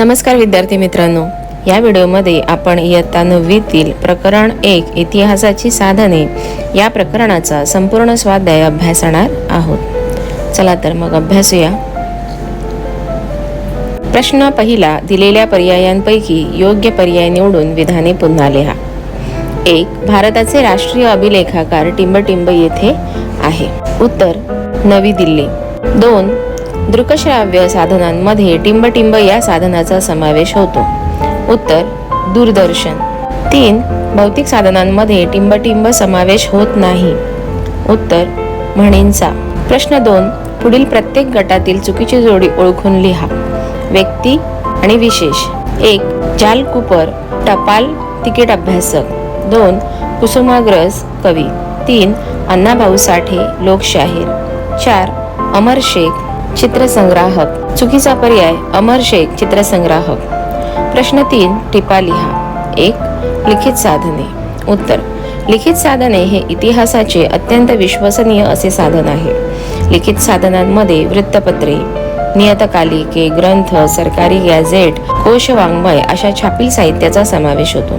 नमस्कार विद्यार्थी मित्रांनो. या व्हिडिओमध्ये आपण इयत्ता नववीतील प्रकरण एक इतिहासाची साधने या प्रकरणाचा संपूर्ण स्वाध्याय अभ्यासणार आहोत. चला तर मग अभ्यासूया. प्रश्न पहिला दिलेल्या पर्यायांपैकी योग्य पर्याय निवडून विधाने पुन्हा लिहा. एक भारताचे राष्ट्रीय अभिलेखाकार टिंबटिंब येथे आहे. उत्तर नवी दिल्ली. दोन दृकश्राव्य साधनांमध्ये टिंबटिंब या साधनाचा समावेश होतो. उत्तर दूरदर्शन. तीन भौतिक साधनांमध्ये टिंबटिंब समावेश होत नाही. उत्तर म्हणींचा. प्रश्न दोन पुढील प्रत्येक गटातील चुकीची जोडी ओळखून लिहा. व्यक्ती आणि विशेष. एक जाल कुपर टपाल तिकीट अभ्यासक. दोन कुसुमाग्रज कवी. तीन अण्णाभाऊ साठे लोकशाहीर. चार अमर शेख. चित्रसंग्राहक. चुकीचा पर्याय अमर शेख चित्रसंग्राहक. प्रश्न तीन टिपा लिहा. एक लिखित साधने. उत्तर लिखित साधने हे इतिहासाचे अत्यंत विश्वसनीय असे साधन आहे. लिखित साधनांमध्ये वृत्तपत्रे नियतकालिके ग्रंथ सरकारी गॅझेट कोशवाङ्मय अशा छापील साहित्याचा समावेश होतो.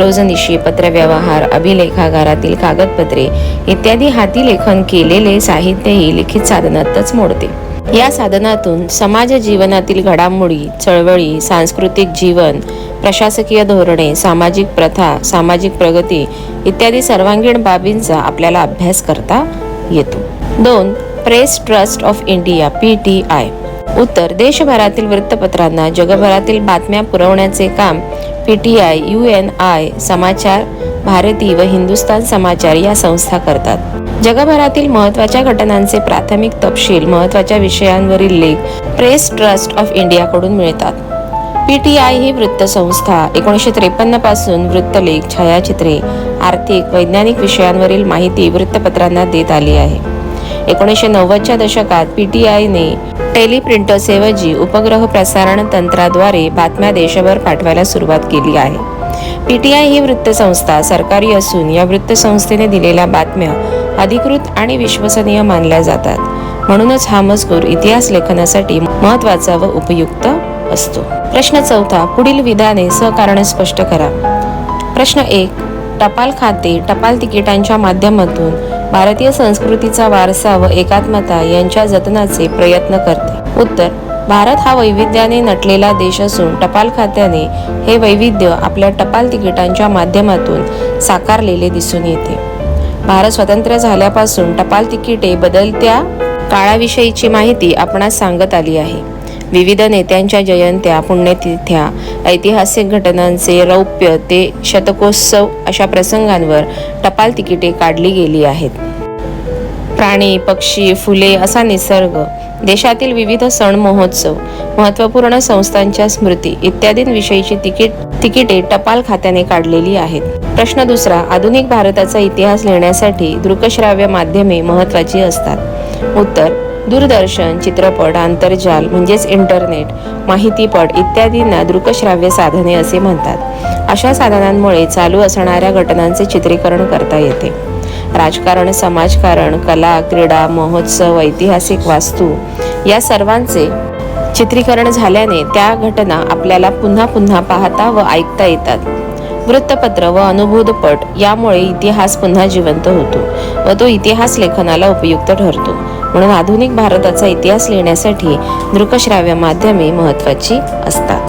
रोजनिशी पत्रव्यवहार अभिलेखागारातील कागदपत्रे इत्यादी हाती लेखन केलेले साहित्यही लिखित साधनातच मोडते. या साधनातून समाज जीवनातील घडामोडी चळवळी सांस्कृतिक जीवन प्रशासकीय धोरणे सामाजिक प्रथा सामाजिक प्रगती इत्यादी सर्वांगीण बाबींचा आपल्याला अभ्यास करता येतो. दोन press trust of India P T I. उत्तर देशभरातील वृत्तपत्रांना जगभरातील बातम्या पुरवण्याचे काम P T I U N I Samachar Bharati व हिंदुस्तान समाचार या संस्था करतात. जगभरातील महत्त्वाच्या घटनांचे प्राथमिक तपशील महत्त्वाच्या विषयांवरील लेख प्रेस ट्रस्ट ऑफ इंडियाकडून मिळतात. पी टी आय ही वृत्तसंस्था एकोणीसशे त्रेपन्नपासून वृत्तलेख छायाचित्रे आर्थिक वैज्ञानिक विषयांवरील माहिती वृत्तपत्रांना देत आली आहे. एकोणीसशे नव्वदच्या दशकात पी टी आयने टेलिप्रिंटर्सऐवजी उपग्रह प्रसारण तंत्राद्वारे बातम्या देशभर पाठवायला सुरुवात केली आहे. पी टी आय ही वृत्तसंस्था सरकारी असून या वृत्तसंस्थेने दिलेल्या बातम्या अधिकृत आणि विश्वसनीय मानल्या जातात. म्हणूनच हा मजकूर इतिहास लेखनासाठी महत्त्वाचा व उपयुक्त असतो. प्रश्न चौथा पुढील विधाने सहकारण स्पष्ट करा. प्रश्न एक टपाल खाते टपाल तिकिटांच्या माध्यमातून भारतीय संस्कृतीचा वारसा व एकात्मता यांच्या जतनाचे प्रयत्न करते. उत्तर भारत हा वैविध्याने नटलेला देश असून टपाल खात्याने हे वैविध्य आपल्या टपाल तिकिटांच्या माध्यमातून साकारलेले दिसून येते. भारत स्वतंत्र झाल्यापासून टपाल तिकिटे बदलत्या काळाविषयीची माहिती आपणास सांगत आली आहे. विविध नेत्यांच्या जयंत्या पुण्यतिथ्या ऐतिहासिक घटनांचे रौप्य ते शतकोत्सव अशा प्रसंगांवर टपाल तिकिटे काढली गेली आहेत. प्राणी पक्षी फुले असा निसर्ग देशातील विविध सण महोत्सव महत्त्वपूर्ण संस्थांच्या स्मृती इत्यादींविषयीची तिकीट तिकिटे टपाल खात्याने काढलेली आहेत. प्रश्न दुसरा आधुनिक भारताचा इतिहास लिहिण्यासाठी दृकश्राव्य माध्यमे महत्त्वाची असतात. उत्तर दूरदर्शन चित्रपट आंतरजाल म्हणजेच इंटरनेट माहितीपट इत्यादींना दृकश्राव्य साधने असे म्हणतात. अशा साधनांमुळे चालू असणाऱ्या घटनांचे चित्रीकरण करता येते. राजकारण समाजकारण कला क्रीडा महोत्सव ऐतिहासिक वास्तू या सर्वांचे चित्रीकरण झाल्याने त्या घटना आपल्याला पुन्हा पुन्हा पाहता व ऐकता येतात. वृत्तपत्र व अनुभूतपट यामुळे इतिहास पुन्हा जिवंत होतो व तो इतिहास लेखनाला उपयुक्त ठरतो. म्हणून आधुनिक भारताचा इतिहास लिहिण्यासाठी दृकश्राव्य माध्यमे महत्त्वाची असतात.